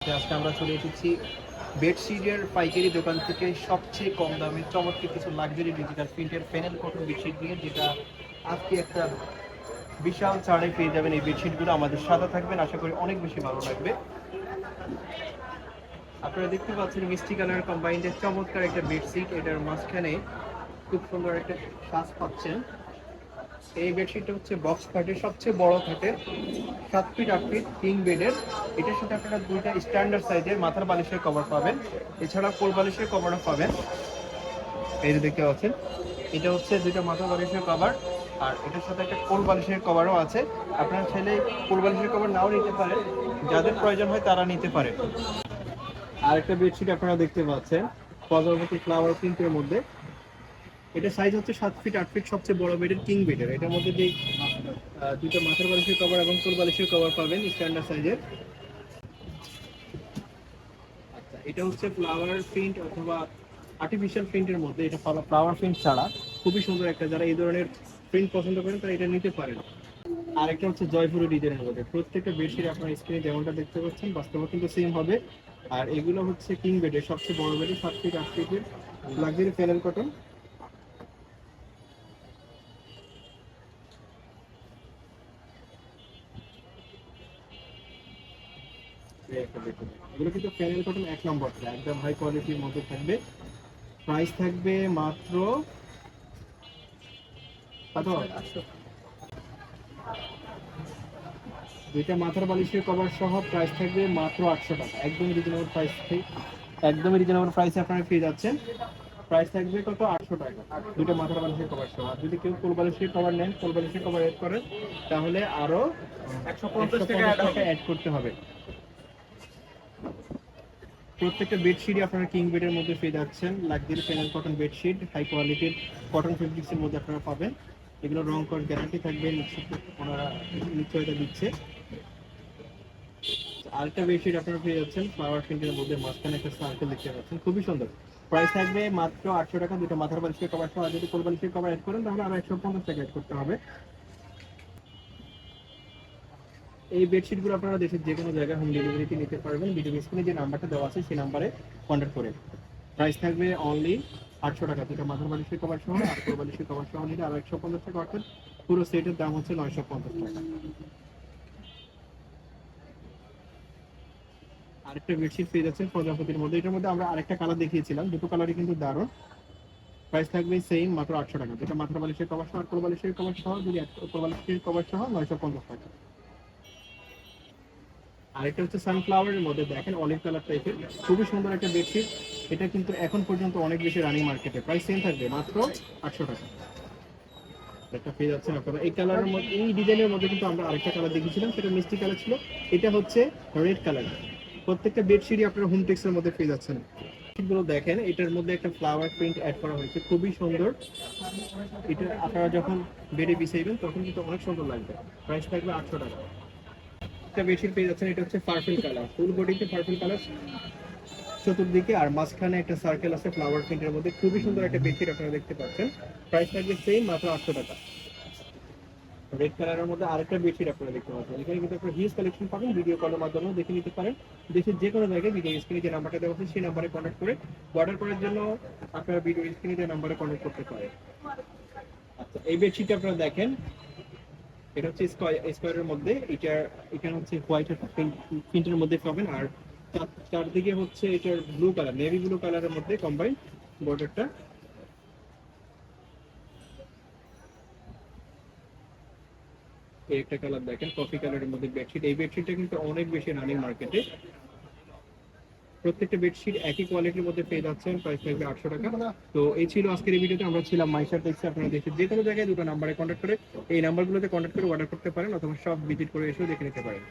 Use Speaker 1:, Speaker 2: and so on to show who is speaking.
Speaker 1: আজকে আমরা চলে এসেছি বেডশিটের পাইকারি দোকান থেকে সবচেয়ে কম দামে চমৎকার কিছু লাক্সারি ডিজিটাল প্রিন্টের প্যানেল কটন বেডশিট নিয়ে, যেটা আজকে একটা বিশাল ছাড়ে পেয়ে যাবেন এই বেডশিটগুলো আমাদের সাদা থাকবেন, আশা করি অনেক বেশি ভালো লাগবে। আপনারা দেখতে পাচ্ছেন মিষ্টি কালার কম্বাইন্ডের চমৎকার একটা বেডশিট এটার মাঝখানে খুব সুন্দর একটা সাজ পাচ্ছেন। এই বেডশিটটা হচ্ছে বক্স খাটের সবচেয়ে বড় খাটের সাত ফিট আট ফিট কিং বেডের এটার সাথে আপনারা দুইটা স্ট্যান্ডার্ড সাইজের মাথার বালিশের কভার পাবেন। এছাড়া কোল বালিশের কভারও পাবেন। এই যে দেখতে পাচ্ছেন, এটা হচ্ছে দুইটা মাথার বালিশের কভার আর এটার সাথে একটা কোল বালিশের কভারও আছে। আপনারা চাইলে কোল বালিশের কভার নাও নিতে পারেন, যাদের প্রয়োজন হয় তারা নিতে পারে আর একটা বেডশিট আপনারা দেখতে পাচ্ছেন প্রজাপতি ফ্লাওয়ার প্রিন্টের মধ্যে। এটা সাইজ হচ্ছে সাত ফিট আট ফিট সবচেয়ে বড় বেডের কিং বেডের এটার মধ্যে যে দুটো মাথার বালিশের কভার এবং কোল বালিশের কভার পাবেন স্ট্যান্ডার্ড সাইজের আচ্ছা এটা হচ্ছে ফ্লাওয়ার প্রিন্ট অথবা আর্টিফিশিয়াল প্রিন্টের মধ্যে। এটা ফ্লাওয়ার প্রিন্ট ছাড়া খুবই সুন্দর একটা, যারা এই ধরনের প্রিন্ট পছন্দ করেন তারা এটা নিতে পারেন। আরেকটা হচ্ছে জয়পুরি ডিজাইনের মধ্যে। প্রত্যেকটা বেডশিট আপনার স্ক্রিনে যেমনটা দেখতে পাচ্ছেন বাস্তবে কিন্তু সেম হবে। আর এগুলো হচ্ছে কিং বেডের সবচেয়ে বড় বেডের সাত ফিট আট ফিটের লাক্সারি প্যানেল কটন এগুলো কিন্তু প্যানেল কটন এক নম্বর একদম হাই কোয়ালিটির মধ্যে থাকবে। প্রাইস থাকবে মাত্র দুইটা মাথার বালিশের কভার সহ প্রাইস থাকবে মাত্র আটশো টাকা। একদমই রিজনেবল প্রাইস একদমই রিজনেবল প্রাইসে আপনারা পেয়ে যাচ্ছেন। প্রাইস থাকবে কত? আটশো টাকা। দুটো মাথার বালিশের কভার সহ। আর যদি কেউ কোল বালিশের কভার নেন কোল বালিশের কভার এড করেন তাহলে আরও একশো পঞ্চাশ টাকা অ্যাড করতে হবে। প্রত্যেকটা বেডশিটই আপনারা কিং বেডের মধ্যে পেয়ে যাচ্ছেন। Luxury panel cotton bedsheet high কোয়ালিটির কটন ফেব্রিক্সের মধ্যে আপনারা পাবেন। এগুলো রং কর গ্যারান্টি থাকবে ওনারা নিশ্চয়তা দিচ্ছে। আরেকটা বেডশিট আপনারা পেয়ে যাচ্ছেন ফ্লাওয়ার প্রিন্টের মধ্যে মাঝখানে একটা সার্কেল দেখতে পাচ্ছেন। খুবই সুন্দর। প্রাইস থাকবে মাত্র আটশো টাকা, দুটো মাথার বালিশের কভার সহ যদি কোল বালিশের কভার অ্যাড করেন, তাহলে আরও একশো পঞ্চাশ টাকা অ্যাড করতে হবে। এই বেডশিটগুলো আপনারা দেশের যে কোনো জায়গায় হোম ডেলিভারিতে নিতে পারবেন। ভিডিও স্ক্রিনে যে নাম্বারটা দেওয়া আছে, সেই নাম্বারে কন্ট্যাক্ট করে প্রাইস থাকবে অনলি আটশো টাকা। দুটো মাথার বালিশের কভার সহ কোল বালিশের কভার সহ নিলে আরও একশো পঞ্চাশ টাকা, অর্থাৎ পুরো সেটের দাম হচ্ছে নয়শো পঞ্চাশ টাকা। আরেকটা বেডশিট পেয়ে যাচ্ছেন প্রজাপতির মধ্যে। এটার মধ্যে আমরা আরেকটা কালার দেখিয়েছিলাম। দুটো কালারই কিন্তু দারুণ। প্রাইস থাকবে সেম মাত্র আটশো টাকা। যেটা মাথার বালিশের কভার সহ আর বালিশের কভার সহ যদি কোল বালিশের কভার সহ নয়শো পঞ্চাশ টাকা। আরেকটা হচ্ছে সানফ্লাওয়ারের মধ্যে দেখেন অলিভ কালার টাইপের খুবই সুন্দর একটা বেডশিট এটা কিন্তু এখন পর্যন্ত অনেক বেশি রানিং মার্কেটে প্রাইস সেম থাকবে, মাত্র আটশো টাকা। একটা পেয়ে যাচ্ছেন আপনারা। এই কালারের মধ্যে, এই ডিজাইনের মধ্যে কিন্তু আমরা আরেকটা কালার দেখেছিলাম সেটা মিষ্টি কালার ছিল। এটা হচ্ছে রেড কালার প্রত্যেকটা বেডশিটই আপনারা হোম টেক্সের মধ্যে পেয়ে যাচ্ছেন। গুলো দেখেন, এটার মধ্যে একটা ফ্লাওয়ার প্রিন্ট অ্যাড করা হয়েছে। খুবই সুন্দর। এটা আপনারা যখন বেডে বিছাইবেন, তখন কিন্তু অনেক সুন্দর লাগবে। প্রাইস থাকবে আটশো টাকা। একটা বেডশিট পেয়ে যাচ্ছেন, এটা হচ্ছে পার্পল কালার ফুল বডিতে পার্পল কালার চতুর্দিকে আর মাঝখানে একটা সার্কেল আছে ফ্লাওয়ার প্রিন্টের মধ্যে। খুবই সুন্দর একটা বেডশিট আপনারা দেখতে পাচ্ছেন। প্রাইস থাকবে সেম মাত্র আটশো টাকা। রেড কালারের মধ্যে আরেকটা বেডশিট আপনারা দেখতে পাচ্ছেন। এখানে কিন্তু আপনারা হিউজ কালেকশন পাবেন ভিডিও কলের মাধ্যমে দেখে নিতে পারেন। দেশের যে কোনো জায়গায় ভিডিও স্ক্রিনে যে নাম্বারটা দেওয়া আছে, সেই নাম্বারে কন্ট্যাক্ট করে অর্ডার করার জন্য আপনারা ভিডিও স্ক্রিনে যে নাম্বারে কন্ট্যাক্ট করতে পারেন। আচ্ছা এই বেডশিটটা আপনারা দেখেন। এটা হচ্ছে স্কোয়ারের মধ্যে, এটা, এখানে হচ্ছে হোয়াইট প্রিন্টের মধ্যে পাবেন। আর চারদিকে হচ্ছে এটার ব্লু কালার নেভি ব্লু কালারের মধ্যে কম্বাইন বর্ডারটা একটা কালার দেখেন কফি কালারের মধ্যে বেডশিট এই বেডশিটটা কিন্তু অনেক বেশি রানিং মার্কেটে প্রত্যেকটা বেডশিট একই কোয়ালিটির মধ্যে পেয়ে যাচ্ছেন প্রাইস থাকবে আটশো টাকা। তো এই ছিল আজকের এই ভিডিওতে, আমরা ছিলাম মাইশার, দেখছি আপনারা দেশের যে কোনো জায়গায় দুটো নাম্বারে কন্ট্যাক্ট করে, এই নাম্বারগুলোতে কন্ট্যাক্ট করে অর্ডার করতে পারেন, অথবা সব ভিজিট করে এসেও দেখে নিতে পারেন।